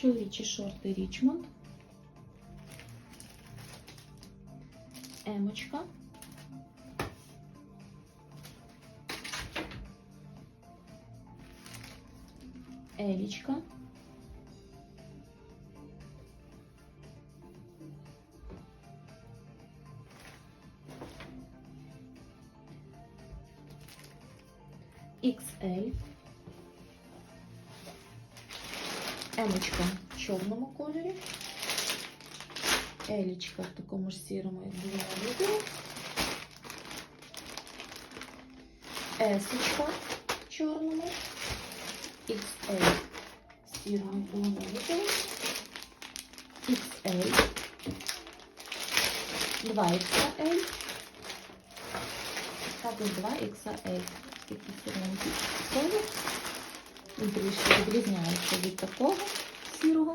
Чоловічі шорти Річмонд. Емочка. Елічка. XL. Емочка в чорному кольорі. Елічка в такому ж сірому, як було на відео. Есочка в чорному. XL в сірому як було на відео. XL. 2XL. Також 2XL. Такий сіренький колір. Він трішки відрізняється від такого сірого.